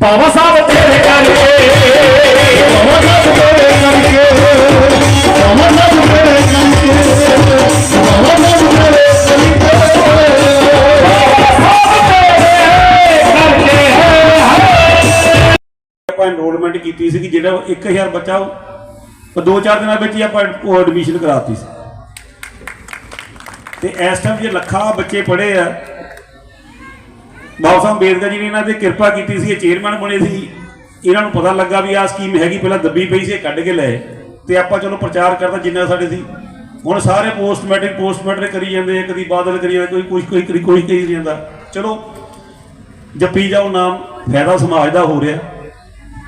ਬਾਬਾ ਸਾਹਿਬ ਤੇਰੇ ਕਰਕੇ ਬਾਬਾ ਸਾਹਿਬ ਤੇਰੇ ਕਰਕੇ ਬਾਬਾ ਸਾਹਿਬ ਤੇਰੇ ਕਰਕੇ ਬਾਬਾ ਸਾਹਿਬ ਤੇਰੇ ਆਪਾਂ ਐਨਰੋਲਮੈਂਟ ਕੀਤੀ ਸੀ ਕਿ ਜਿਹੜਾ 1000 ਬੱਚਾ ਉਹ ਦੋ ਚਾਰ ਦਿਨਾਂ ਵਿੱਚ ਹੀ ਆਪਾਂ ਉਹ ਐਡਮਿਸ਼ਨ ਕਰਾਤੀ ਸੀ। ਤੇ ਇਸ ਟਾਈਮ ਜੇ ਲੱਖਾਂ ਬੱਚੇ ਪੜ੍ਹੇ ਆ ਬਾਬਾ ਸਾਹਿਬ ਅੰਬੇਦਕਰ ਜੀ ਨੇ ਇਹਨਾਂ ਤੇ ਕਿਰਪਾ ਕੀਤੀ ਸੀ, ਇਹ ਚੇਅਰਮੈਨ ਬਣੇ ਸੀ। ਇਹਨਾਂ ਨੂੰ ਪਤਾ ਲੱਗਾ ਵੀ ਆਹ ਸਕੀਮ ਹੈਗੀ, ਪਹਿਲਾਂ ਦੱਬੀ ਪਈ ਸੀ, ਇਹ ਕੱਢ ਕੇ ਲਏ। ਤੇ ਆਪਾਂ ਚਲੋ ਪ੍ਰਚਾਰ ਕਰਦਾ ਜਿੰਨਾ ਸਾਡੇ ਸੀ। ਹੁਣ ਸਾਰੇ ਪੋਸਟ ਮੈਟ੍ਰਿਕ ਪੋਸਟ ਮੈਟ੍ਰਿਕ ਕਰੀ ਜਾਂਦੇ ਆ, ਕਦੀ ਬਾਦਲ ਕਰੀ ਜਾਂਦਾ, ਕੋਈ ਕੁਝ ਕੋਈ ਕਰੀ ਕੋਈ ਕਹੀ ਜਾਂਦਾ। ਚਲੋ, ਜੱਪੀ ਜਾਓ ਨਾਮ, ਫਾਇਦਾ ਸਮਾਜ ਦਾ ਹੋ ਰਿਹਾ।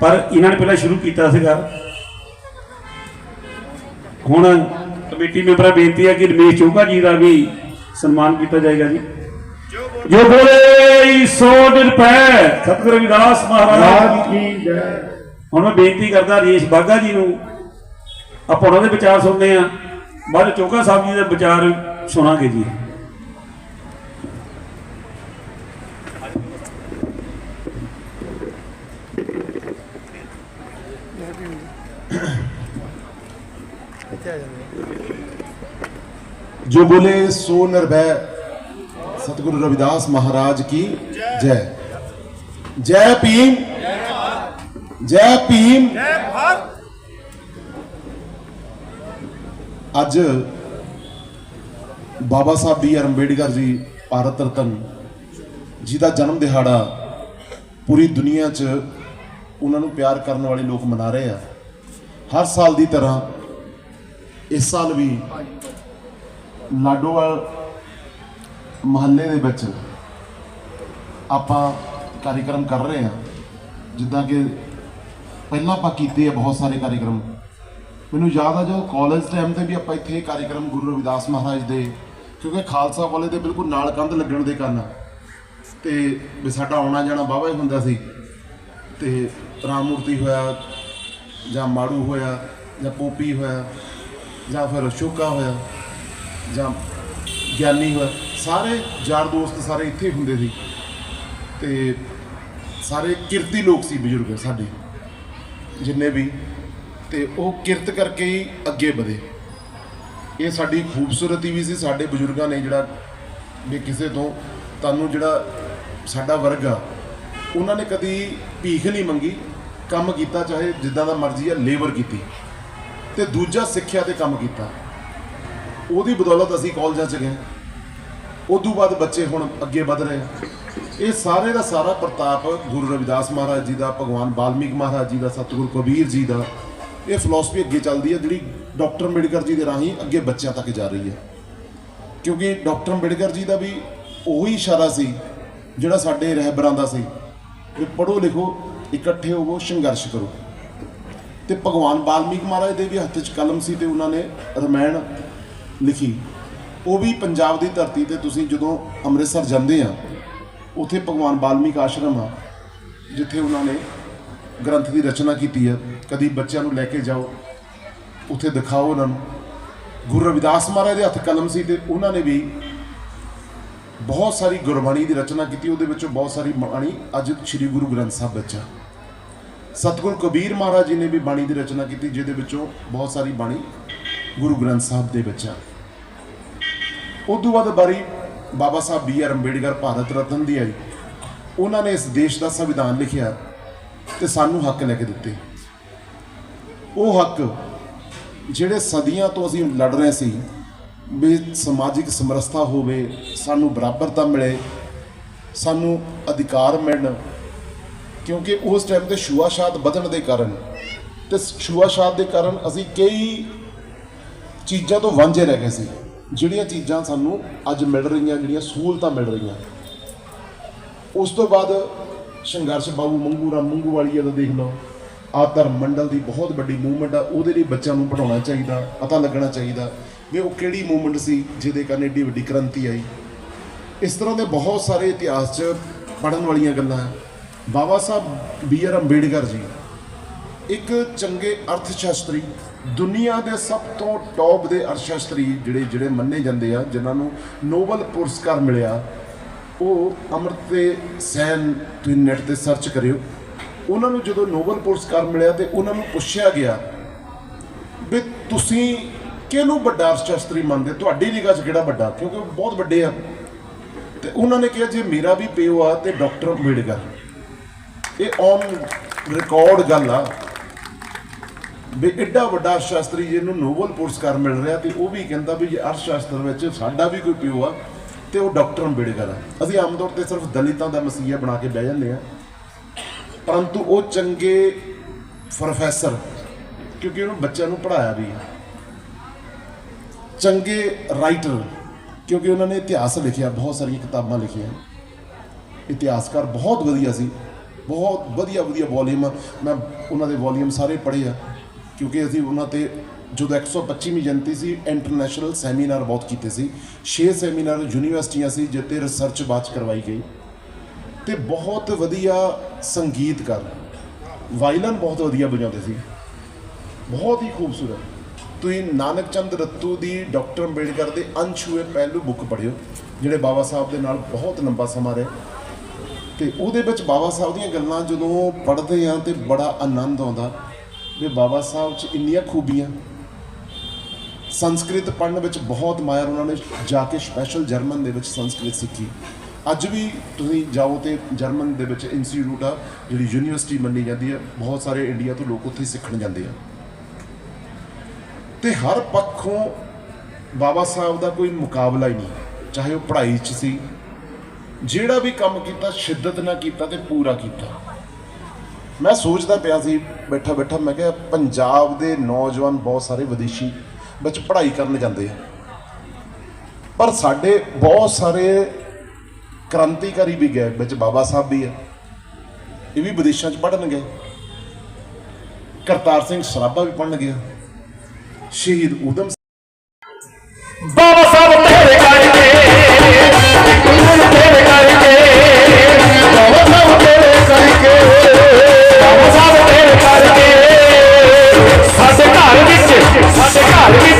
ਪਰ ਇਹਨਾਂ ਨੇ ਪਹਿਲਾਂ ਸ਼ੁਰੂ ਕੀਤਾ ਸੀਗਾ। ਹੁਣ ਕਮੇਟੀ ਮੈਂਬਰਾਂ ਬੇਨਤੀ ਹੈ ਕਿ ਰਮੇਸ਼ ਚੋਗਾ ਜੀ ਦਾ ਵੀ ਸਨਮਾਨ ਕੀਤਾ ਜਾਏਗਾ ਜੀ। ਜੋ ਬੋਲੇ ਸੋ ਨਿਰਪੈ ਸਤਿਗੁਰੂ ਰਵਿਦਾਸ ਮਹਾਰਾਜ। ਕੀ ਜੈ। ਹੁਣ ਮੈਂ ਬੇਨਤੀ ਕਰਦਾ ਰੇਸ਼ ਬਾਗਾ ਜੀ ਨੂੰ ਆਪਾਂ ਉਹਨਾਂ ਦੇ ਵਿਚਾਰ ਸੁਣਦੇ ਆ ਬਾਅਦ ਚੋਕਾ ਸਾਹਿਬ ਜੀ ਦੇ ਵਿਚਾਰ ਸੁਣਾਂਗੇ ਜੀ। ਜੋ ਬੋਲੇ ਸੋ ਨਿਰਭੈ सतगुरु रविदास महाराज की जय जय भीम जय भीम ਅੱਜ ਬਾਬਾ ਸਾਹਿਬ ਬੀ ਆਰ ਅੰਬੇਡਕਰ ਜੀ ਭਾਰਤ ਰਤਨ ਜੀ ਦਾ ਜਨਮ ਦਿਹਾੜਾ ਪੂਰੀ ਦੁਨੀਆ 'ਚ ਉਹਨਾਂ ਨੂੰ ਪਿਆਰ ਕਰਨ ਵਾਲੇ ਲੋਕ ਮਨਾ ਰਹੇ ਆ ਹਰ ਸਾਲ ਦੀ ਤਰ੍ਹਾਂ ਇਸ ਸਾਲ ਵੀ ਲਾਡੋਵਾਲ ਮਹੱਲੇ ਦੇ ਵਿੱਚ ਆਪਾਂ ਕਾਰਜਕ੍ਰਮ ਕਰ ਰਹੇ ਹਾਂ। ਜਿੱਦਾਂ ਕਿ ਪਹਿਲਾਂ ਆਪਾਂ ਕੀਤੇ ਆ ਬਹੁਤ ਸਾਰੇ ਕਾਰਜਕ੍ਰਮ ਮੈਨੂੰ ਯਾਦ ਆ ਜਦੋਂ ਕਾਲਜ ਟਾਈਮ ਤੇ ਵੀ ਆਪਾਂ ਇੱਥੇ ਇਹ ਕਾਰਜਕ੍ਰਮ ਗੁਰੂ ਰਵਿਦਾਸ ਮਹਾਰਾਜ ਦੇ, ਕਿਉਂਕਿ ਖਾਲਸਾ ਵਾਲੇ ਦੇ ਬਿਲਕੁਲ ਨਾਲ ਕੰਧ ਲੱਗਣ ਦੇ ਕਾਰਨ। ਤੇ ਵੀ ਸਾਡਾ ਆਉਣਾ ਜਾਣਾ ਵਾਹਵਾ ਹੀ ਹੁੰਦਾ ਸੀ। ਤੇ ਰਾਮ ਮੂਰਤੀ ਹੋਇਆ, ਜਾਂ ਮਾੜੂ ਹੋਇਆ, ਜਾਂ ਪੋਪੀ ਹੋਇਆ, ਜਾਂ ਫਿਰ ਅਸ਼ੋਕਾ ਹੋਇਆ, ਜਾਂ ਗਿਆਨੀ ਹੋਇਆ। ਸਾਰੇ ਯਾਰ ਦੋਸਤ ਸਾਰੇ ਇੱਥੇ ਹੀ ਹੁੰਦੇ ਸੀ। ਤੇ ਸਾਰੇ ਕਿਰਤੀ ਲੋਕ ਸੀ ਬਜ਼ੁਰਗ ਸਾਡੇ, ਜਿੰਨੇ ਵੀ। ਤੇ ਉਹ ਕਿਰਤ ਕਰਕੇ ਹੀ ਅੱਗੇ ਵਧੇ। ਇਹ ਸਾਡੀ ਖੂਬਸੂਰਤੀ ਵੀ ਸੀ, ਸਾਡੇ ਬਜ਼ੁਰਗਾਂ ਨੇ ਜਿਹੜਾ ਵੀ ਕਿਸੇ ਤੋਂ ਤੁਹਾਨੂੰ ਜਿਹੜਾ ਸਾਡਾ ਵਰਗ ਆ, ਉਹਨਾਂ ਨੇ ਕਦੀ ਭੀਖ ਨਹੀਂ ਮੰਗੀ। ਕੰਮ ਕੀਤਾ, ਚਾਹੇ ਜਿੱਦਾਂ ਦਾ ਮਰਜ਼ੀ ਆ ਲੇਬਰ ਕੀਤੀ। ਤੇ ਦੂਜਾ ਸਿੱਖਿਆ ਤੇ ਕੰਮ ਕੀਤਾ। ਉਹਦੀ ਬਦੌਲਤ ਅਸੀਂ ਕਾਲਜਾਂ 'ਚ ਗਏ। ਉਦੋਂ ਬਾਅਦ ਬੱਚੇ ਹੁਣ ਅੱਗੇ ਵਧ ਰਹੇ ਇਹ ਸਾਰੇ ਦਾ ਸਾਰਾ ਪ੍ਰਤਾਪ ਗੁਰੂ ਰਵਿਦਾਸ ਮਹਾਰਾਜ ਜੀ ਦਾ, ਭਗਵਾਨ ਵਾਲਮੀਕ ਮਹਾਰਾਜ ਜੀ ਦਾ, ਸਤਿਗੁਰੂ ਕਬੀਰ ਜੀ ਦਾ। ਇਹ ਫਿਲਾਸਫੀ ਅੱਗੇ ਚੱਲਦੀ ਹੈ, ਜਿਹੜੀ ਡਾਕਟਰ ਅੰਬੇਡਕਰ ਜੀ ਦੇ ਰਾਹੀਂ ਅੱਗੇ ਬੱਚਿਆਂ ਤੱਕ ਜਾ ਰਹੀ ਹੈ। ਕਿਉਂਕਿ ਡਾਕਟਰ ਅੰਬੇਡਕਰ ਜੀ ਦਾ ਵੀ ਉਹੀ ਇਸ਼ਾਰਾ ਸੀ, ਜਿਹੜਾ ਸਾਡੇ ਰਹਿਬਰਾਂ ਦਾ ਸੀ ਕਿ ਪੜੋ ਲਿਖੋ, ਇਕੱਠੇ ਹੋਵੋ, ਸੰਘਰਸ਼ ਕਰੋ। ਤੇ ਭਗਵਾਨ ਵਾਲਮੀਕ ਮਹਾਰਾਜ ਦੇ ਵੀ ਹੱਥ 'ਚ ਕਲਮ ਸੀ ਤੇ ਉਹਨਾਂ ਨੇ ਰਮਾਇਣ ਲਿਖੀ। ਉਹ ਵੀ ਪੰਜਾਬ ਦੀ ਧਰਤੀ ਤੇ ਤੁਸੀਂ ਜਦੋਂ ਅੰਮ੍ਰਿਤਸਰ ਜਾਂਦੇ ਆ, ਉੱਥੇ ਭਗਵਾਨ ਵਾਲਮੀਕ ਆਸ਼ਰਮ ਆ, ਜਿੱਥੇ ਉਹਨਾਂ ਨੇ ਗ੍ਰੰਥ ਦੀ ਰਚਨਾ ਕੀਤੀ ਹੈ ਕਦੀ ਬੱਚਿਆਂ ਨੂੰ ਲੈ ਕੇ ਜਾਓ, ਉੱਥੇ ਦਿਖਾਓ ਉਹਨਾਂ ਨੂੰ। ਗੁਰੂ ਰਵਿਦਾਸ ਮਹਾਰਾਜ ਦੇ ਹੱਥ ਕਲਮ ਸੀ ਤੇ ਉਹਨਾਂ ਨੇ ਵੀ ਬਹੁਤ ਸਾਰੀ ਗੁਰਬਾਣੀ ਦੀ ਰਚਨਾ ਕੀਤੀ, ਉਹਦੇ ਵਿੱਚੋਂ ਬਹੁਤ ਸਾਰੀ ਬਾਣੀ ਅੱਜ ਸ੍ਰੀ ਗੁਰੂ ਗ੍ਰੰਥ ਸਾਹਿਬ ਵਿੱਚ ਆ। ਸਤਿਗੁਰੂ ਕਬੀਰ ਮਹਾਰਾਜ ਜੀ ਨੇ ਵੀ ਬਾਣੀ ਦੀ ਰਚਨਾ ਕੀਤੀ, ਜਿਹਦੇ ਵਿੱਚੋਂ ਬਹੁਤ ਸਾਰੀ ਬਾਣੀ ਗੁਰੂ ਗ੍ਰੰਥ ਸਾਹਿਬ ਦੇ ਵਿੱਚ ਆ। ਉਦੋਂ ਬਾਅਦ ਬਾਰੀ ਬਾਬਾ ਸਾਹਿਬ ਬੀ ਆਰ ਅੰਬੇਡਕਰ ਭਾਰਤ ਰਤਨ ਦੀ ਆਈ। ਉਹਨਾਂ ਨੇ ਇਸ ਦੇਸ਼ ਦਾ ਸੰਵਿਧਾਨ ਲਿਖਿਆ ਤੇ ਸਾਨੂੰ ਹੱਕ ਲੈ ਕੇ ਦਿੱਤੇ। ਉਹ ਹੱਕ ਜਿਹੜੇ ਸਦੀਆਂ ਤੋਂ ਅਸੀਂ ਲੜ ਰਹੇ ਸੀ ਵੀ ਸਮਾਜਿਕ ਸਮਰਸਤਾ ਹੋਵੇ, ਸਾਨੂੰ ਬਰਾਬਰਤਾ ਮਿਲੇ, ਸਾਨੂੰ ਅਧਿਕਾਰ ਮਿਲਣ, ਕਿਉਂਕਿ ਉਸ ਟਾਈਮ ਤੇ ਛੂਆਛਾਤ ਵਧਣ ਦੇ ਕਾਰਨ ਤੇ ਛੂਆਛਾਤ ਦੇ ਕਾਰਨ ਅਸੀਂ ਕਈ ਚੀਜ਼ਾਂ ਤੋਂ ਵਾਂਝੇ ਰਹਿ ਗਏ ਸੀ। ਜਿਹੜੀਆਂ ਚੀਜ਼ਾਂ ਸਾਨੂੰ ਅੱਜ ਮਿਲ ਰਹੀਆਂ, ਜਿਹੜੀਆਂ ਸਹੂਲਤਾਂ ਮਿਲ ਰਹੀਆਂ। ਉਸ ਤੋਂ ਬਾਅਦ ਸੰਘਰਸ਼ ਬਾਬੂ ਮੰਗੂ ਰਾਮ ਮੰਗੂ ਵਾਲੀਆ ਦਾ ਦੇਖ ਲਓ। ਆ ਧਰਮ ਮੰਡਲ ਦੀ ਬਹੁਤ ਵੱਡੀ ਮੂਵਮੈਂਟ ਆ, ਉਹਦੇ ਲਈ ਬੱਚਿਆਂ ਨੂੰ ਪੜਾਉਣਾ ਚਾਹੀਦਾ, ਪਤਾ ਲੱਗਣਾ ਚਾਹੀਦਾ ਵੀ ਉਹ ਕਿਹੜੀ ਮੂਵਮੈਂਟ ਸੀ ਜਿਹਦੇ ਕਾਰਨ ਏਡੀ ਵੱਡੀ ਕ੍ਰਾਂਤੀ ਆਈ। ਇਸ ਤਰ੍ਹਾਂ ਦੇ ਬਹੁਤ ਸਾਰੇ ਇਤਿਹਾਸ 'ਚ ਪੜਨ ਵਾਲੀਆਂ ਗੱਲਾਂ ਹੈ ਬਾਬਾ ਸਾਹਿਬ ਬੀ ਆਰ ਅੰਬੇਡਕਰ ਜੀ ਇੱਕ ਚੰਗੇ ਅਰਥ ਸ਼ਾਸਤਰੀ ਦੁਨੀਆ ਦੇ ਸਭ ਤੋਂ ਟੌਪ ਦੇ ਅਰਥ ਸ਼ਾਸਤਰੀ ਜਿਹੜੇ ਜਿਹੜੇ ਮੰਨੇ ਜਾਂਦੇ ਆ, ਜਿਨ੍ਹਾਂ ਨੂੰ ਨੋਬਲ ਪੁਰਸਕਾਰ ਮਿਲਿਆ, ਉਹ ਅਮਰਤੇ ਸੈਨ ਤੁਸੀਂ ਨੈਟ ਤੇ ਸਰਚ ਕਰਿਓ। ਉਹਨਾਂ ਨੂੰ ਜਦੋਂ ਨੋਬਲ ਪੁਰਸਕਾਰ ਮਿਲਿਆ ਤੇ ਉਹਨਾਂ ਨੂੰ ਪੁੱਛਿਆ ਗਿਆ ਵੀ ਤੁਸੀਂ ਕਿਹਨੂੰ ਵੱਡਾ ਅਰਥਸ਼ਾਸਤਰੀ ਮੰਨਦੇ? ਤੁਹਾਡੀ ਨਿਗਾਹ 'ਚ ਕਿਹੜਾ ਵੱਡਾ? ਕਿਉਂਕਿ ਉਹ ਬਹੁਤ ਵੱਡੇ ਆ। ਤੇ ਉਹਨਾਂ ਨੇ ਕਿਹਾ, ਜੇ ਮੇਰਾ ਵੀ ਪਿਓ ਆ ਤੇ ਡਾਕਟਰ ਅੰਬੇਡਕਰ। ਇਹ ਔਨ ਰਿਕਾਰਡ ਗੱਲ ਆ। ਵੀ ਐਡਾ ਵੱਡਾ ਅਰਥਸ਼ਾਸਤਰੀ ਜਿਹਨੂੰ ਨੋਬਲ ਪੁਰਸਕਾਰ ਮਿਲ ਰਿਹਾ ਤੇ ਉਹ ਵੀ ਕਹਿੰਦਾ ਵੀ ਜੇ ਅਰਥਸ਼ਾਸਤਰ ਵਿੱਚ ਸਾਡਾ ਵੀ ਕੋਈ ਪਿਓ ਆ, ਤੇ ਉਹ ਡਾਕਟਰ ਅੰਬੇਡਕਰ ਆ। ਅਸੀਂ ਆਮ ਤੌਰ ਤੇ ਸਿਰਫ ਦਲਿਤਾਂ ਦਾ ਮਸੀਹਾ ਬਣਾ ਕੇ ਬਹਿ ਜਾਂਦੇ ਆ। ਪਰੰਤੂ ਉਹ ਚੰਗੇ ਪ੍ਰੋਫੈਸਰ, ਕਿਉਂਕਿ ਉਹਨੂੰ ਬੱਚਿਆਂ ਨੂੰ ਪੜਾਇਆ ਵੀ ਹੈ ਚੰਗੇ ਰਾਈਟਰ, ਕਿਉਂਕਿ ਉਹਨਾਂ ਨੇ ਇਤਿਹਾਸ ਲਿਖਿਆ, ਬਹੁਤ ਸਾਰੀਆਂ ਕਿਤਾਬਾਂ ਲਿਖੀਆਂ। ਇਤਿਹਾਸਕਾਰ ਬਹੁਤ ਵਧੀਆ ਸੀ, ਬਹੁਤ ਵਧੀਆ ਵਧੀਆ ਵੋਲੀਅਮ ਮੈਂ ਉਹਨਾਂ ਦੇ ਵੋਲੀਅਮ ਸਾਰੇ ਪੜ੍ਹੇ ਆ। ਕਿਉਂਕਿ ਅਸੀਂ ਉਹਨਾਂ ਤੇ ਜਦੋਂ 125ਵੀਂ ਜਨਤੀ ਸੀ ਇੰਟਰਨੈਸ਼ਨਲ ਸੈਮੀਨਾਰ ਬਹੁਤ ਕੀਤੇ ਸੀ। 6 ਸੈਮੀਨਾਰ ਯੂਨੀਵਰਸਿਟੀਆਂ ਸੀ ਜਿੱਤੇ ਰਿਸਰਚ ਬਾਤ ਕਰਵਾਈ ਗਈ। ਤੇ ਬਹੁਤ ਵਧੀਆ ਸੰਗੀਤਕਾਰ ਵਾਇਲਨ ਬਹੁਤ ਵਧੀਆ ਵਜਾਉਂਦੇ ਸੀ। ਬਹੁਤ ਹੀ ਖੂਬਸੂਰਤ। ਤੁਸੀਂ ਨਾਨਕ ਚੰਦ ਰੱਤੂ ਦੀ ਡਾਕਟਰ ਅੰਬੇਡਕਰ ਦੇ ਅਨਛੂਏ ਪਹਿਲੂ ਬੁੱਕ ਪੜ੍ਹਿਓ, ਜਿਹੜੇ ਬਾਬਾ ਸਾਹਿਬ ਦੇ ਨਾਲ ਬਹੁਤ ਲੰਬਾ ਸਮਾਂ ਰਹੇ। ਤੇ ਉਹਦੇ ਵਿੱਚ ਬਾਬਾ ਸਾਹਿਬ ਦੀਆਂ ਗੱਲਾਂ ਜਦੋਂ ਪੜ੍ਹਦੇ ਆ ਤੇ ਬੜਾ ਆਨੰਦ ਆਉਂਦਾ। ਵੀ ਬਾਬਾ ਸਾਹਿਬ 'ਚ ਇੰਨੀਆਂ ਖੂਬੀਆਂ। ਸੰਸਕ੍ਰਿਤ ਪੜ੍ਹਨ ਵਿੱਚ ਬਹੁਤ ਮਾਇਰ ਉਹਨਾਂ ਨੇ ਜਾ ਕੇ ਸਪੈਸ਼ਲ ਜਰਮਨ ਦੇ ਵਿੱਚ ਸੰਸਕ੍ਰਿਤ ਸਿੱਖੀ। ਅੱਜ ਵੀ ਤੁਸੀਂ ਜਾਓ ਤੇ ਜਰਮਨ ਦੇ ਵਿੱਚ ਇੰਸਟੀਚਿਊਟ ਆ, ਜਿਹੜੀ ਯੂਨੀਵਰਸਿਟੀ ਮੰਨੀ ਜਾਂਦੀ ਹੈ ਬਹੁਤ ਸਾਰੇ ਇੰਡੀਆ ਤੋਂ ਲੋਕ ਉੱਥੇ ਸਿੱਖਣ ਜਾਂਦੇ ਆ। ਤੇ ਹਰ ਪੱਖੋਂ ਬਾਬਾ ਸਾਹਿਬ ਦਾ ਕੋਈ ਮੁਕਾਬਲਾ ਹੀ ਨਹੀਂ, ਚਾਹੇ ਉਹ ਪੜ੍ਹਾਈ 'ਚ ਸੀ। ਜਿਹੜਾ ਵੀ ਕੰਮ ਕੀਤਾ, ਸ਼ਿੱਦਤ ਨਾਲ ਕੀਤਾ ਤੇ ਪੂਰਾ ਕੀਤਾ। ਮੈਂ ਸੋਚਦਾ ਪਿਆ ਸੀ, ਬੈਠਾ ਬੈਠਾ ਮੈਂ ਕਿਹਾ ਪੰਜਾਬ ਦੇ ਨੌਜਵਾਨ ਬਹੁਤ ਸਾਰੇ ਵਿਦੇਸ਼ੀ ਵਿੱਚ ਪੜ੍ਹਾਈ ਕਰਨ ਜਾਂਦੇ ਆ। ਪਰ ਸਾਡੇ ਬਹੁਤ ਸਾਰੇ ਕ੍ਰਾਂਤੀਕਾਰੀ ਵੀ ਗਏ, ਵਿੱਚ ਬਾਬਾ ਸਾਹਿਬ ਵੀ ਆ। ਇਹ ਵੀ ਵਿਦੇਸ਼ਾਂ 'ਚ ਪੜ੍ਹਨ ਗਏ ਕਰਤਾਰ ਸਿੰਘ ਸਰਾਭਾ ਵੀ ਪੜ੍ਹਨ ਗਿਆ ਸ਼ਹੀਦ ਊਧਮ ਬਾਬਾ ਸਾਹਿਬ, ਤੇਰੇ ਕਰਕੇ ਵਿੱਚ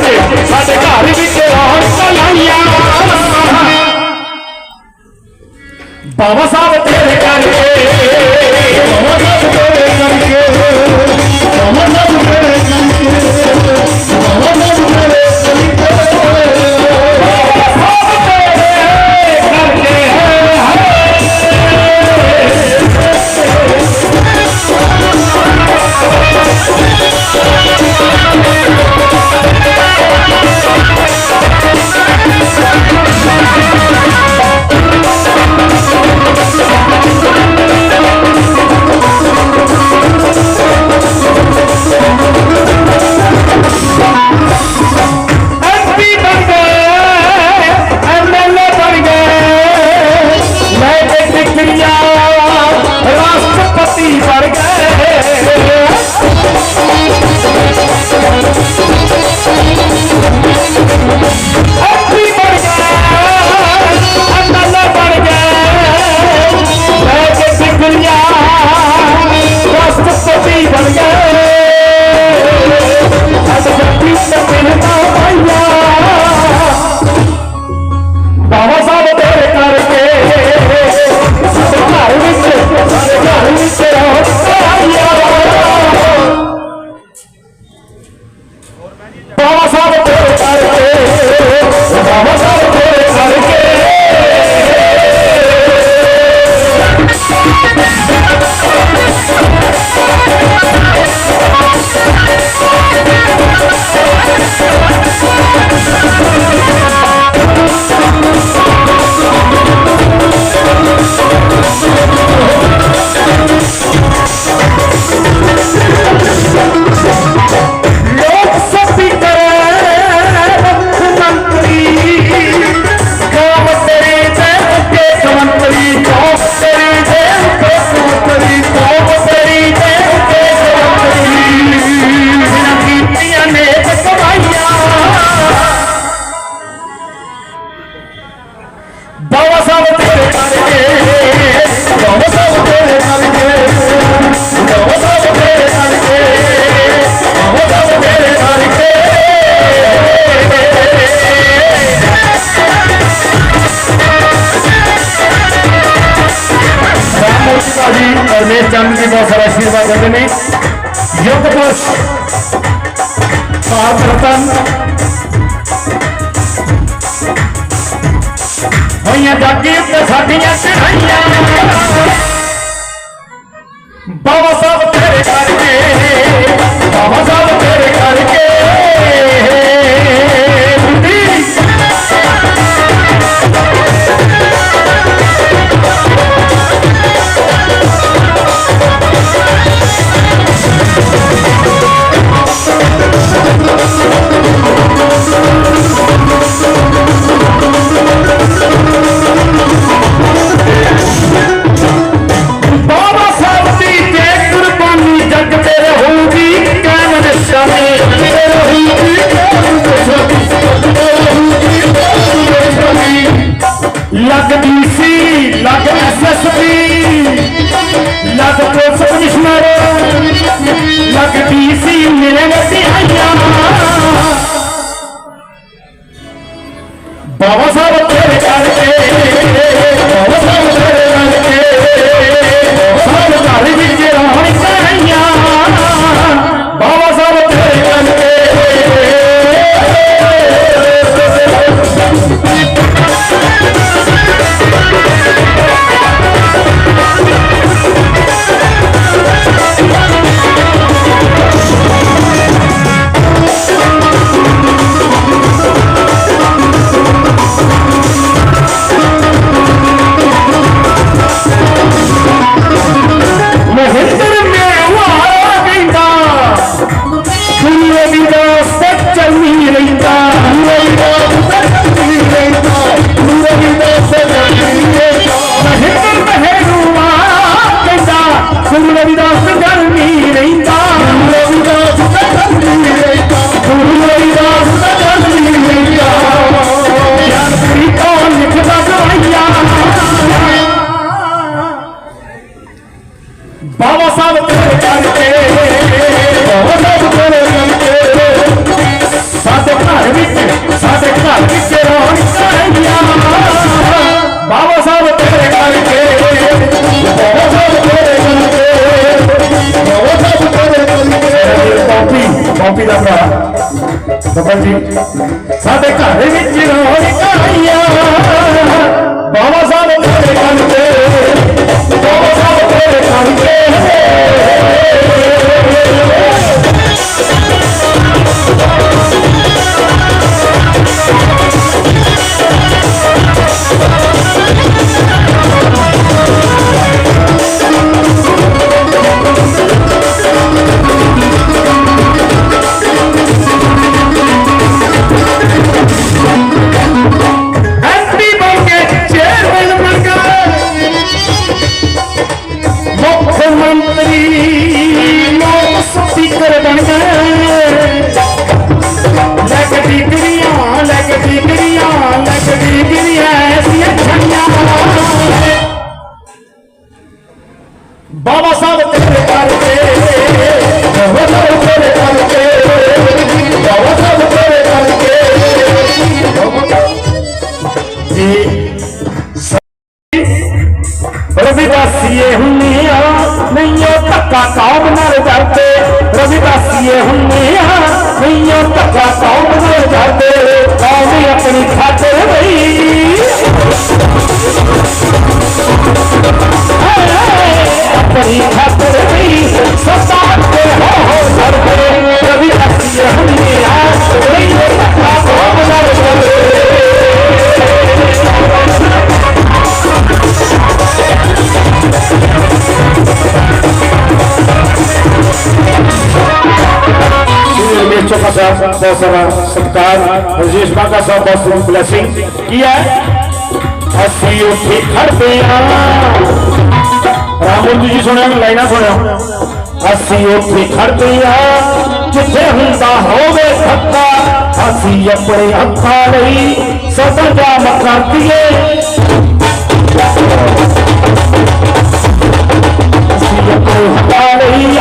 मेरी खतर मेरी सदा के हो हो सर पर रवि अच्छी हमने आज कोई ना को बना बच्चों का साहब बहुत सारा सत्कार रजेश बाका साहब बहुत सारी ब्लेसिंग किया है हंसी उठी खड़ पे ਹੁਣ ਤੁਸੀਂ ਸੁਣਿਆ ਲਾਈਨਾਂ ਸੁਣਿਆ। ਅਸੀਂ ਉੱਥੇ ਖੜਦੇ ਆ ਜਿੱਥੇ ਹੁੰਦਾ ਹੋਵੇ ਖੱਤਾ ਅਸੀਂ ਆਪਣੇ ਹੱਥਾਂ ਲਈ ਸਦਾ ਜਾਮ ਕਰਦੀਏ ਅਸੀਂ ਆਪਣੇ ਹੱਥਾਂ ਲਈ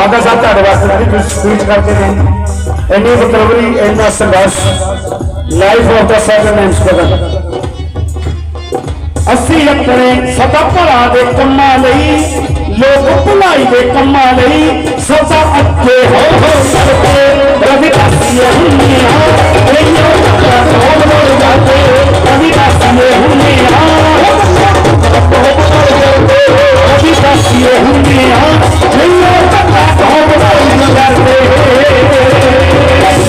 ਬਾਜੀ ਬਾਬਾ ਸਾਹਿਬ ਤੁਹਾਡੇ ਵਾਸਤੇ ਜਿਹੜੀ ਤੁਸੀਂ ਸਪੀਚ ਕਰਕੇ ਨੇ ਇੰਨੀ ਰਿਕਵਰੀ ਇੰਨਾ ਸੰਘਰਸ਼ ਲਾਈਫ ਆਫ ਦਾ ਸੈਵਨ ਇੰਸਪੈਕਟਰ ਅਸੀਂ ਆਪਣੇ ਸਦਾ ਭਲਾ ਦੇ ਕੰਮਾਂ ਲਈ ਲੋਕ ਭਲਾਈ ਦੇ ਕੰਮਾਂ ਲਈ ਸਦਾ ਅੱਗੇ ਹੋ ਹੋ ਕਰਦੇ ਰਵਿਦਾਸੀਏ ਹੁੰਨੀਆਂ ਇਹੋ ਤਾਂ ਕੋਲ ਮੋੜ ਜਾਂਦੇ ਰਵਿਦਾਸੀਏ ਹੁੰਨੀਆਂ ਰਵਿਦਾਸੀਏ ਹੁੰਨੀਆਂ ਇਹੋ ਤਾਂ ਕੋਲ ਮੋੜ ਜਾਂਦੇ ਅਸੀਂ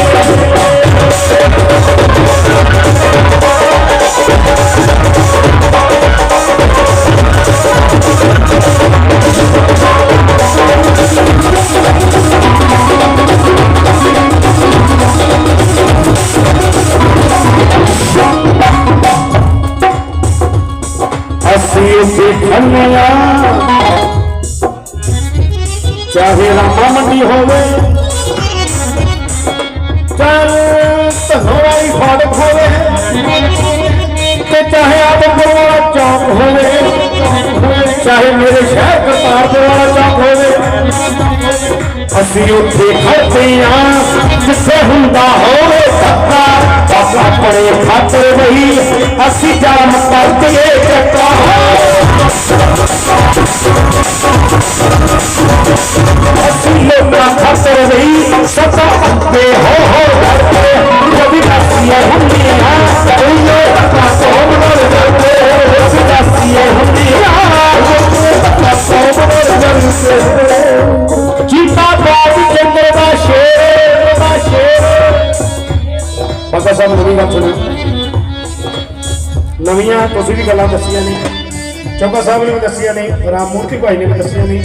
ਦੱਸੀਆਂ ਨੇ ਰਾਮ ਮੂਰਤੀ ਭਾਈ ਨੇ ਵੀ ਦੱਸੀਆਂ ਨੇ।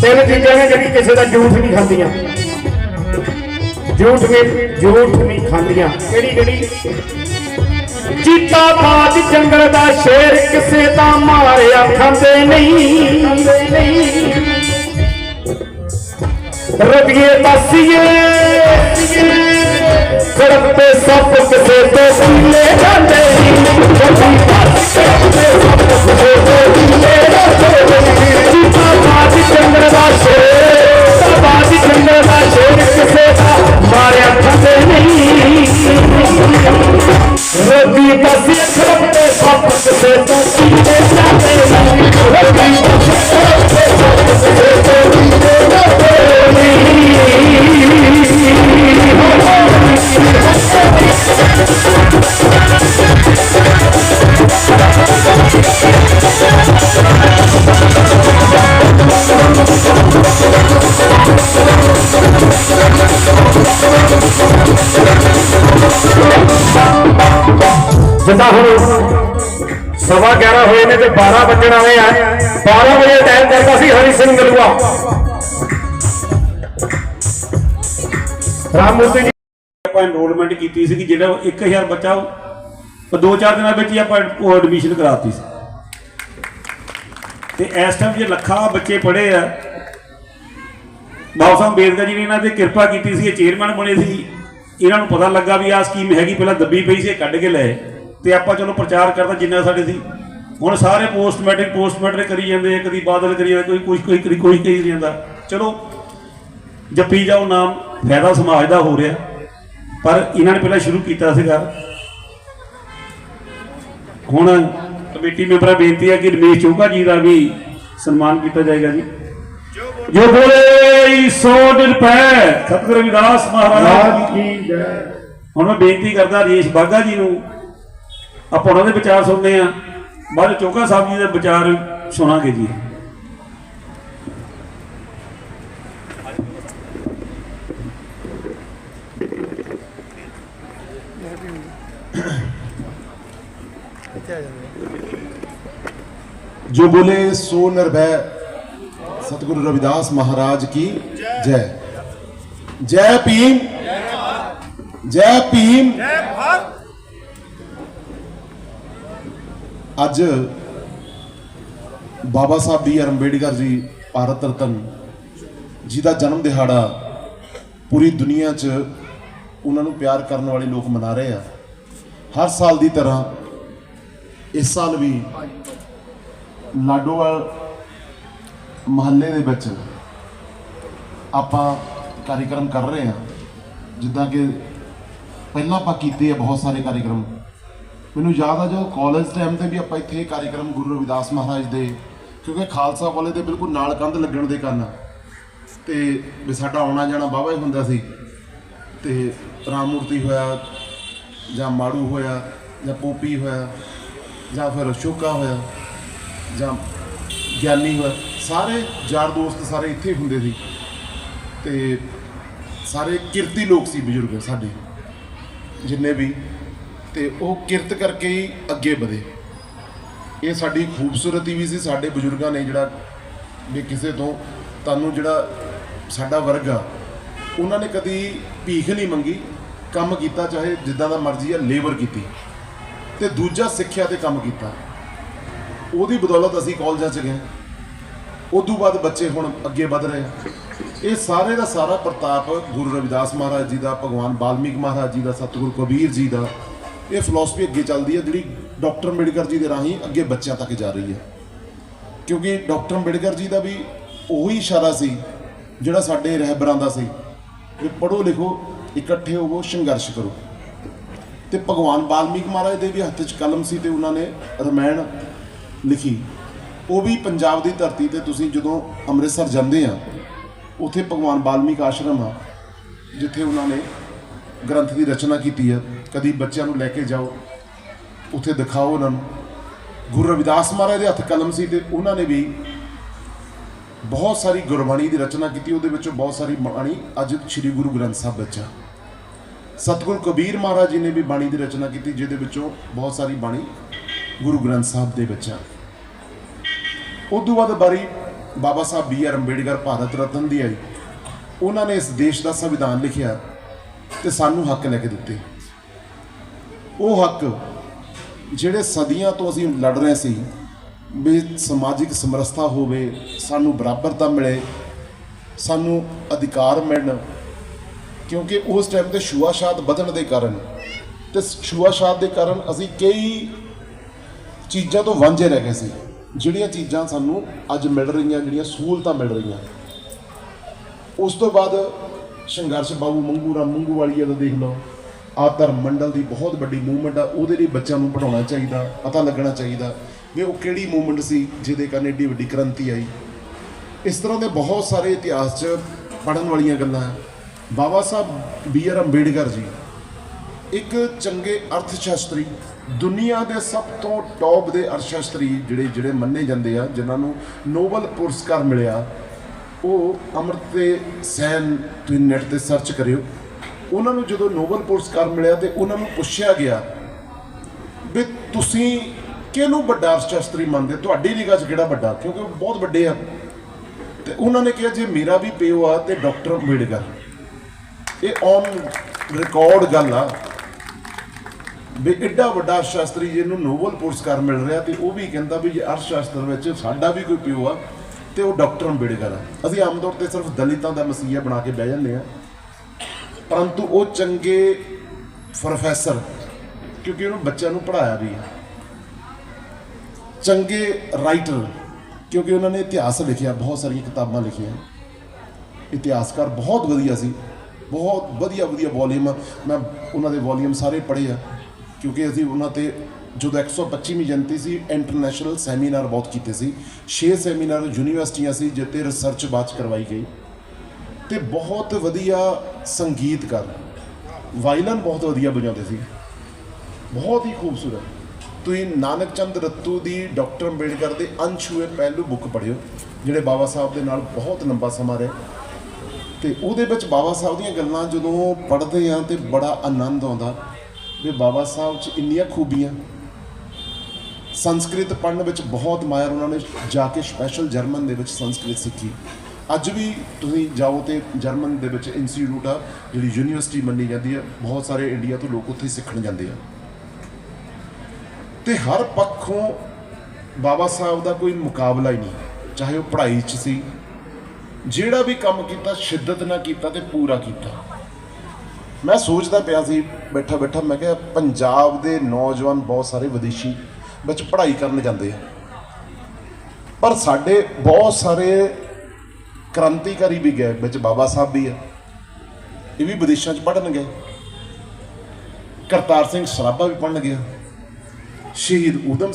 ਤਿੰਨ ਚੀਜ਼ਾਂ ਨੇ ਜਿਹੜੀ ਕਿਸੇ ਦਾ ਝੂਠ ਨਹੀਂ ਖਾਂਦੀਆਂ। ਝੂਠ ਵੀ ਝੂਠ ਨਹੀਂ ਖਾਂਦੀਆਂ। ਕਿਹੜੀ ਕਿਹੜੀ? ਚੀਤਾ ਬਾਦ ਜੰਗਲ ਦਾ ਸ਼ੇਰ ਕਿਸੇ ਦਾ ਮਾਰਿਆ ਖਾਂਦੇ ਨਹੀਂ। ਖਾਂਦੇ ਨਹੀਂ ਰਤੀਏ ਦਸੀਏ ਕਰਤੇ ਸਭ ਕਿਸੇ ਤੋਂ ਸੀਲੇ ਜਾਂਦੇ ਜੱਦੀ ਕਰਤੇ ਸਭ ਜਾਂਦੇ ਜਿੱਦਾਂ ਹੁਣ ਸਵਾ 11 ਹੋਏ ਨੇ ਤੇ 12 ਵੱਜਣ ਵਾਲੇ ਆ। 12 ਵਜੇ ਟਾਈਮ ਕਰਦਾ ਸੀ ਹਰੀ ਸਿੰਘ ਗਲੂਆ ਰਾਮ ਜੀ। ਆਪਾਂ ਐਨਰੋਲਮੈਂਟ ਕੀਤੀ ਸੀ ਕਿ ਜਿਹੜਾ 1000 ਬੱਚਾ ਉਹ ਦੋ ਚਾਰ ਦਿਨਾਂ ਵਿੱਚ ਹੀ ਆਪਾਂ ਉਹ ਐਡਮਿਸ਼ਨ ਕਰਾਤੀ ਸੀ। ਤੇ ਇਸ ਟਾਈਮ ਜੇ ਲੱਖਾਂ ਬੱਚੇ ਪੜ੍ਹੇ ਆ, ਬਾਬਾ ਸਾਹਿਬ ਅੰਬੇਦਕਰ ਜੀ ਨੇ ਇਹਨਾਂ ਤੇ ਕਿਰਪਾ ਕੀਤੀ ਸੀ, ਇਹ ਚੇਅਰਮੈਨ ਬਣੇ ਸੀ। ਇਹਨਾਂ ਨੂੰ ਪਤਾ ਲੱਗਾ ਵੀ ਆਹ ਸਕੀਮ ਹੈਗੀ, ਪਹਿਲਾਂ ਦੱਬੀ ਪਈ ਸੀ ਕੱਢ ਕੇ ਲਏ। ਤੇ ਆਪਾਂ ਚਲੋ ਪ੍ਰਚਾਰ ਕਰਦਾ ਜਿੰਨਾ ਸਾਡੇ ਸੀ। ਹੁਣ ਸਾਰੇ ਪੋਸਟ ਮੈਟ੍ਰਿਕ ਪੋਸਟ ਮੈਟ੍ਰਿਕ ਕਰੀ ਜਾਂਦੇ ਆ ਕਦੀ ਬਾਦਲ ਕਰੀ ਜਾਂਦਾ ਕੋਈ ਕੁਝ ਕੋਈ ਕਰੀ ਕੋਈ ਕਰੀ ਜਾਂਦਾ। ਚਲੋ ਜੱਪੀ ਜਾਓ ਨਾਮ ਫਾਇਦਾ ਸਮਾਜ ਦਾ ਹੋ ਰਿਹਾ ਪਰ ਇਹਨਾਂ ਨੇ ਪਹਿਲਾਂ ਸ਼ੁਰੂ ਕੀਤਾ ਸੀਗਾ। ਹੁਣ ਕਮੇਟੀ ਮੈਂਬਰਾਂ ਬੇਨਤੀ ਹੈ ਕਿ ਰਮੇਸ਼ ਚੋਗਾ ਜੀ ਦਾ ਵੀ ਸਨਮਾਨ ਕੀਤਾ ਜਾਏਗਾ ਜੀ। ਜੋ ਬੋਲੇ ਸੋ ਨਿਰਭੈ ਸਤਿਗੁਰੂ ਰਵਿਦਾਸ ਮਹਾਰਾਜ। ਕੀ ਜੈ। ਹੁਣ ਮੈਂ ਬੇਨਤੀ ਕਰਦਾ ਰਜੇਸ਼ ਬਾਗਾ ਜੀ ਨੂੰ ਆਪਾਂ ਉਹਨਾਂ ਦੇ ਵਿਚਾਰ ਸੁਣਦੇ ਆ ਬਾਅਦ ਚ ਚੋਗਾ ਸਾਹਿਬ ਜੀ ਦੇ ਵਿਚਾਰ ਸੁਣਾਂਗੇ ਜੀ जो बोले सो निर्भय सतगुरु रविदास महाराज की जय ਜੈ ਭੀਮ ਜੈ ਭੀਮ ਅੱਜ ਬਾਬਾ ਸਾਹਿਬ ਬੀ ਆਰ ਅੰਬੇਡਕਰ ਜੀ ਭਾਰਤ ਰਤਨ ਜਿਹਦਾ ਜਨਮ ਦਿਹਾੜਾ ਪੂਰੀ ਦੁਨੀਆ 'ਚ ਉਹਨਾਂ ਨੂੰ ਪਿਆਰ ਕਰਨ ਵਾਲੇ ਲੋਕ ਮਨਾ ਰਹੇ ਆ। ਹਰ ਸਾਲ ਦੀ ਤਰ੍ਹਾਂ ਇਸ ਸਾਲ ਵੀ ਲਾਡੋਵਾਲ ਮਹੱਲੇ ਦੇ ਵਿੱਚ ਆਪਾਂ ਕਾਰਜਕ੍ਰਮ ਕਰ ਰਹੇ ਹਾਂ ਜਿੱਦਾਂ ਕਿ ਪਹਿਲਾਂ ਆਪਾਂ ਕੀਤੇ ਆ ਬਹੁਤ ਸਾਰੇ ਕਾਰਜਕ੍ਰਮ ਮੈਨੂੰ ਯਾਦ ਆ ਜਦੋਂ ਕਾਲਜ ਟਾਈਮ ਤੇ ਵੀ ਆਪਾਂ ਇੱਥੇ ਇਹ ਕਾਰਜਕ੍ਰਮ ਗੁਰੂ ਰਵਿਦਾਸ ਮਹਾਰਾਜ ਦੇ, ਕਿਉਂਕਿ ਖਾਲਸਾ ਵਾਲੇ ਦੇ ਬਿਲਕੁਲ ਨਾਲ ਕੰਧ ਲੱਗਣ ਦੇ ਕਾਰਨ। ਤੇ ਵੀ ਸਾਡਾ ਆਉਣਾ ਜਾਣਾ ਵਾਹਵਾ ਹੀ ਹੁੰਦਾ ਸੀ। ਤੇ ਰਾਮ ਮੂਰਤੀ ਹੋਇਆ, ਜਾਂ ਮਾੜੂ ਹੋਇਆ, ਜਾਂ ਪੋਪੀ ਹੋਇਆ, ਜਾਂ ਫਿਰ ਅਸ਼ੋਕਾ ਹੋਇਆ, ਜਾਂ ਗਿਆਨੀ ਹੋਇਆ, ਸਾਰੇ ਯਾਰ ਦੋਸਤ ਸਾਰੇ ਇੱਥੇ ਹੀ ਹੁੰਦੇ ਸੀ। ਤੇ ਸਾਰੇ ਕਿਰਤੀ ਲੋਕ ਸੀ ਬਜ਼ੁਰਗ ਸਾਡੇ, ਜਿੰਨੇ ਵੀ ਤੇ ਉਹ ਕਿਰਤ ਕਰਕੇ ਹੀ ਅੱਗੇ ਵਧੇ। ਇਹ ਸਾਡੀ ਖੂਬਸੂਰਤੀ ਵੀ ਸੀ, ਸਾਡੇ ਬਜ਼ੁਰਗਾਂ ਨੇ ਜਿਹੜਾ ਵੀ ਕਿਸੇ ਤੋਂ ਤੁਹਾਨੂੰ ਜਿਹੜਾ ਸਾਡਾ ਵਰਗ ਆ, ਉਹਨਾਂ ਨੇ ਕਦੀ ਭੀਖ ਨਹੀਂ ਮੰਗੀ, ਕੰਮ ਕੀਤਾ ਚਾਹੇ ਜਿੱਦਾਂ ਦਾ ਮਰਜ਼ੀ ਆ ਲੇਬਰ ਕੀਤੀ। ਤੇ ਦੂਜਾ ਸਿੱਖਿਆ ਤੇ ਕੰਮ ਕੀਤਾ। ਉਹਦੀ ਬਦੌਲਤ ਅਸੀਂ ਕਾਲਜਾਂ 'ਚ ਗਏ। ਉਦੋਂ ਬਾਅਦ ਬੱਚੇ ਹੁਣ ਅੱਗੇ ਵਧ ਰਹੇ ਇਹ ਸਾਰੇ ਦਾ ਸਾਰਾ ਪ੍ਰਤਾਪ ਗੁਰੂ ਰਵਿਦਾਸ ਮਹਾਰਾਜ ਜੀ ਦਾ, ਭਗਵਾਨ ਬਾਲਮੀਕ ਮਹਾਰਾਜ ਜੀ ਦਾ, ਸਤਿਗੁਰੂ ਕਬੀਰ ਜੀ ਦਾ ਇਹ ਫਿਲਾਸਫੀ ਅੱਗੇ ਚੱਲਦੀ ਹੈ ਜਿਹੜੀ ਡਾਕਟਰ ਅੰਬੇਡਕਰ ਜੀ ਦੇ ਰਾਹੀਂ ਅੱਗੇ ਬੱਚਿਆਂ ਤੱਕ ਜਾ ਰਹੀ ਹੈ। ਕਿਉਂਕਿ ਡਾਕਟਰ ਅੰਬੇਡਕਰ ਜੀ ਦਾ ਵੀ ਉਹੀ ਇਸ਼ਾਰਾ ਸੀ, ਜਿਹੜਾ ਸਾਡੇ ਰਹਿਬਰਾਂ ਦਾ ਸੀ ਕਿ ਪੜੋ ਲਿਖੋ, ਇਕੱਠੇ ਹੋਵੋ, ਸੰਘਰਸ਼ ਕਰੋ। ਤੇ ਭਗਵਾਨ ਬਾਲਮੀਕ ਮਹਾਰਾਜ ਦੇ ਵੀ ਹੱਥ 'ਚ ਕਲਮ ਸੀ ਤੇ ਉਹਨਾਂ ਨੇ ਰਮਾਇਣ ਲਿਖੀ। ਉਹ ਵੀ ਪੰਜਾਬ ਦੀ ਧਰਤੀ ਤੇ ਤੁਸੀਂ ਜਦੋਂ ਅੰਮ੍ਰਿਤਸਰ ਜਾਂਦੇ ਆ, ਉੱਥੇ ਭਗਵਾਨ ਬਾਲਮੀਕ ਆਸ਼ਰਮ ਆ, ਜਿੱਥੇ ਉਹਨਾਂ ਨੇ ਗ੍ਰੰਥ ਦੀ ਰਚਨਾ ਕੀਤੀ ਹੈ। ਕਦੀ ਬੱਚਿਆਂ ਨੂੰ ਲੈ ਕੇ ਜਾਓ, ਉੱਥੇ ਦਿਖਾਓ ਉਹਨਾਂ ਨੂੰ। ਗੁਰੂ ਰਵਿਦਾਸ ਮਹਾਰਾਜ ਦੇ ਹੱਥ ਕਲਮ ਸੀ ਤੇ ਉਹਨਾਂ ਨੇ ਵੀ ਬਹੁਤ ਸਾਰੀ ਗੁਰਬਾਣੀ ਦੀ ਰਚਨਾ ਕੀਤੀ, ਉਹਦੇ ਵਿੱਚੋਂ ਬਹੁਤ ਸਾਰੀ ਬਾਣੀ ਅੱਜ ਸ੍ਰੀ ਗੁਰੂ ਗ੍ਰੰਥ ਸਾਹਿਬ ਵਿੱਚ ਆ। ਸਤਿਗੁਰੂ ਕਬੀਰ ਮਹਾਰਾਜ ਜੀ ਨੇ ਵੀ ਬਾਣੀ ਦੀ ਰਚਨਾ ਕੀਤੀ, ਜਿਹਦੇ ਵਿੱਚੋਂ ਬਹੁਤ ਸਾਰੀ ਬਾਣੀ ਗੁਰੂ ਗ੍ਰੰਥ ਸਾਹਿਬ ਦੇ ਵਿੱਚ ਆ। ਤੋਂ ਬਾਅਦ ਬਾਰੀ ਬਾਬਾ ਸਾਹਿਬ ਬੀ ਆਰ ਅੰਬੇਡਕਰ ਭਾਰਤ ਰਤਨ ਦੀ ਆਈ। ਉਹਨਾਂ ਨੇ ਇਸ ਦੇਸ਼ ਦਾ ਸੰਵਿਧਾਨ ਲਿਖਿਆ। ਤੇ ਸਾਨੂੰ ਹੱਕ ਲੈ ਕੇ ਦਿੱਤੇ। ਉਹ ਹੱਕ ਜਿਹੜੇ ਸਦੀਆਂ ਤੋਂ ਅਸੀਂ ਲੜ ਰਹੇ ਸੀ, ਵੀ ਸਮਾਜਿਕ ਸਮਰਸਤਾ ਹੋਵੇ, ਸਾਨੂੰ ਬਰਾਬਰਤਾ ਮਿਲੇ, ਸਾਨੂੰ ਅਧਿਕਾਰ ਮਿਲਣ, ਕਿਉਂਕਿ ਉਸ ਟਾਈਮ ਤੇ ਛੂਆਛਾਤ ਵਧਣ ਦੇ ਕਾਰਨ, ਤੇ ਛੂਆਛਾਤ ਦੇ ਕਾਰਨ ਅਸੀਂ ਕਈ ਚੀਜ਼ਾਂ ਤੋਂ ਵਾਂਝੇ ਰਹਿ ਗਏ ਸੀ, ਜਿਹੜੀਆਂ ਚੀਜ਼ਾਂ ਸਾਨੂੰ ਅੱਜ ਮਿਲ ਰਹੀਆਂ, ਜਿਹੜੀਆਂ ਸਹੂਲਤਾਂ ਮਿਲ ਰਹੀਆਂ। ਉਸ ਤੋਂ ਬਾਅਦ ਸੰਘਰਸ਼ ਬਾਬੂ ਮੰਗੂ ਰਾਮ ਮੰਗੂ ਵਾਲੀ ਦਾ ਦੇਖ ਲਓ। ਆ ਧਰਮ ਮੰਡਲ ਦੀ ਬਹੁਤ ਵੱਡੀ ਮੂਵਮੈਂਟ ਆ, ਉਹਦੇ ਲਈ ਬੱਚਿਆਂ ਨੂੰ ਪੜਾਉਣਾ ਚਾਹੀਦਾ, ਪਤਾ ਲੱਗਣਾ ਚਾਹੀਦਾ। ਵੀ ਉਹ ਕਿਹੜੀ ਮੂਵਮੈਂਟ ਸੀ ਜਿਹਦੇ ਕਾਰਨ ਏਡੀ ਵੱਡੀ ਕ੍ਰਾਂਤੀ ਆਈ? ਇਸ ਤਰ੍ਹਾਂ ਦੇ ਬਹੁਤ ਸਾਰੇ ਇਤਿਹਾਸ 'ਚ ਪੜਨ ਵਾਲੀਆਂ ਗੱਲਾਂ ਬਾਬਾ ਸਾਹਿਬ ਬੀ ਆਰ ਅੰਬੇਡਕਰ ਜੀ, ਇੱਕ ਚੰਗੇ ਅਰਥ ਸ਼ਾਸਤਰੀ ਦੁਨੀਆ ਦੇ ਸਭ ਤੋਂ ਟੌਪ ਦੇ ਅਰਥ ਸ਼ਾਸਤਰੀ ਜਿਹੜੇ ਜਿਹੜੇ ਮੰਨੇ ਜਾਂਦੇ ਆ, ਜਿਨ੍ਹਾਂ ਨੂੰ ਨੋਬਲ ਪੁਰਸਕਾਰ ਮਿਲਿਆ। ਉਹ ਅਮਰਤੇ ਸੈਨ ਤੁਸੀਂ ਨੈਟ ਤੇ ਸਰਚ ਕਰਿਓ। ਉਹਨਾਂ ਨੂੰ ਜਦੋਂ ਨੋਬਲ ਪੁਰਸਕਾਰ ਮਿਲਿਆ ਤੇ ਉਹਨਾਂ ਨੂੰ ਪੁੱਛਿਆ ਗਿਆ ਵੀ ਤੁਸੀਂ ਕਿਹਨੂੰ ਵੱਡਾ ਅਰਥ ਸ਼ਾਸਤਰੀ ਮੰਨਦੇ? ਤੁਹਾਡੀ ਨਿਗਾਹ 'ਚ ਕਿਹੜਾ ਵੱਡਾ? ਕਿਉਂਕਿ ਉਹ ਬਹੁਤ ਵੱਡੇ ਆ। ਤੇ ਉਹਨਾਂ ਨੇ ਕਿਹਾ, ਜੇ ਮੇਰਾ ਵੀ ਪਿਓ ਆ ਤੇ ਡਾਕਟਰ ਅੰਬੇਡਕਰ। ਇਹ ਔਨ ਰਿਕਾਰਡ ਗੱਲ ਆ ਵੀ ਐਡਾ ਵੱਡਾ ਅਰਥ ਸ਼ਾਸਤਰੀ ਜਿਹਨੂੰ ਨੋਬਲ ਪੁਰਸਕਾਰ ਮਿਲ ਰਿਹਾ ਤੇ ਉਹ ਵੀ ਕਹਿੰਦਾ ਵੀ ਜੇ ਅਰਥ ਸ਼ਾਸਤਰ ਵਿੱਚ ਸਾਡਾ ਵੀ ਕੋਈ ਪਿਓ ਆ ਤੇ ਉਹ ਡਾਕਟਰ ਅੰਬੇਡਕਰ ਆ। ਅਸੀਂ ਆਮ ਤੌਰ ਤੇ ਸਿਰਫ ਦਲਿਤਾਂ ਦਾ ਮਸੀਹਾ ਬਣਾ ਕੇ ਬਹਿ ਜਾਂਦੇ ਆ। ਪਰੰਤੂ ਉਹ ਚੰਗੇ ਪ੍ਰੋਫੈਸਰ, ਕਿਉਂਕਿ ਉਹਨੂੰ ਬੱਚਿਆਂ ਨੂੰ ਪੜਾਇਆ ਵੀ ਹੈ ਚੰਗੇ ਰਾਈਟਰ, ਕਿਉਂਕਿ ਉਹਨਾਂ ਨੇ ਇਤਿਹਾਸ ਲਿਖਿਆ, ਬਹੁਤ ਸਾਰੀਆਂ ਕਿਤਾਬਾਂ ਲਿਖੀਆਂ। ਇਤਿਹਾਸਕਾਰ ਬਹੁਤ ਵਧੀਆ ਸੀ। ਬਹੁਤ ਵਧੀਆ ਵਧੀਆ ਵੋਲੀਅਮ ਮੈਂ ਉਹਨਾਂ ਦੇ ਵੋਲੀਅਮ ਸਾਰੇ ਪੜ੍ਹੇ ਆ, ਕਿਉਂਕਿ ਅਸੀਂ ਉਹਨਾਂ ਤੇ ਜਦੋਂ 125ਵੀਂ ਜਨਤੀ ਸੀ ਇੰਟਰਨੈਸ਼ਨਲ ਸੈਮੀਨਾਰ ਬਹੁਤ ਕੀਤੇ ਸੀ। 6 ਸੈਮੀਨਾਰ ਯੂਨੀਵਰਸਿਟੀਆਂ ਸੀ ਜਿੱਤੇ ਰਿਸਰਚ ਬਾਅਦ 'ਚ ਕਰਵਾਈ ਗਈ। ਤੇ ਬਹੁਤ ਵਧੀਆ ਸੰਗੀਤਕਾਰ। ਵਾਇਲਨ ਬਹੁਤ ਵਧੀਆ ਵਜਾਉਂਦੇ ਸੀ। ਬਹੁਤ ਹੀ ਖੂਬਸੂਰਤ। ਤੁਸੀਂ ਨਾਨਕ ਚੰਦ ਰੱਤੂ ਦੀ ਡਾਕਟਰ ਅੰਬੇਡਕਰ ਦੇ ਅਨਛੂਏ ਪਹਿਲੂ ਬੁੱਕ ਪੜ੍ਹਿਓ, ਜਿਹੜੇ ਬਾਬਾ ਸਾਹਿਬ ਦੇ ਨਾਲ ਬਹੁਤ ਲੰਬਾ ਸਮਾਂ ਰਹੇ। ਤੇ ਉਹਦੇ ਵਿੱਚ ਬਾਬਾ ਸਾਹਿਬ ਦੀਆਂ ਗੱਲਾਂ ਜਦੋਂ ਪੜ੍ਹਦੇ ਆ ਤੇ ਬੜਾ ਆਨੰਦ ਆਉਂਦਾ, ਵੀ ਬਾਬਾ ਸਾਹਿਬ 'ਚ ਇੰਨੀਆਂ ਖੂਬੀਆਂ। ਸੰਸਕ੍ਰਿਤ ਪੜ੍ਹਨ ਵਿੱਚ ਬਹੁਤ ਮਾਇਰ ਉਹਨਾਂ ਨੇ ਜਾ ਕੇ ਸਪੈਸ਼ਲ ਜਰਮਨ ਦੇ ਵਿੱਚ ਸੰਸਕ੍ਰਿਤ ਸਿੱਖੀ। ਅੱਜ ਵੀ ਤੁਸੀਂ ਜਾਓ ਤੇ ਜਰਮਨ ਦੇ ਵਿੱਚ ਇੰਸਟੀਚਿਊਟ ਆ, ਜਿਹੜੀ ਯੂਨੀਵਰਸਿਟੀ ਮੰਨੀ ਜਾਂਦੀ ਹੈ ਬਹੁਤ ਸਾਰੇ ਇੰਡੀਆ ਤੋਂ ਲੋਕ ਉੱਥੇ ਸਿੱਖਣ ਜਾਂਦੇ ਆ। ਤੇ ਹਰ ਪੱਖੋਂ ਬਾਬਾ ਸਾਹਿਬ ਦਾ ਕੋਈ ਮੁਕਾਬਲਾ ਹੀ ਨਹੀਂ, ਚਾਹੇ ਉਹ ਪੜ੍ਹਾਈ 'ਚ ਸੀ, ਜਿਹੜਾ ਵੀ ਕੰਮ ਕੀਤਾ, ਸ਼ਿੱਦਤ ਨਾਲ ਕੀਤਾ ਤੇ ਪੂਰਾ ਕੀਤਾ। ਮੈਂ ਸੋਚਦਾ ਪਿਆ ਸੀ ਬੈਠਾ ਬੈਠਾ ਮੈਂ ਕਿਹਾ ਪੰਜਾਬ ਦੇ ਨੌਜਵਾਨ ਬਹੁਤ ਸਾਰੇ ਵਿਦੇਸ਼ੀ ਵਿੱਚ ਪੜ੍ਹਾਈ ਕਰਨ ਜਾਂਦੇ ਆ। ਪਰ ਸਾਡੇ ਬਹੁਤ ਸਾਰੇ ਕ੍ਰਾਂਤੀਕਾਰੀ ਵੀ ਗਏ, ਵਿੱਚ ਬਾਬਾ ਸਾਹਿਬ ਵੀ ਆ। ਇਹ ਵੀ ਵਿਦੇਸ਼ਾਂ 'ਚ ਪੜ੍ਹਨ ਗਏ ਕਰਤਾਰ ਸਿੰਘ ਸਰਾਭਾ ਵੀ ਪੜ੍ਹਨ ਗਿਆ ਸ਼ਹੀਦ ਊਧਮ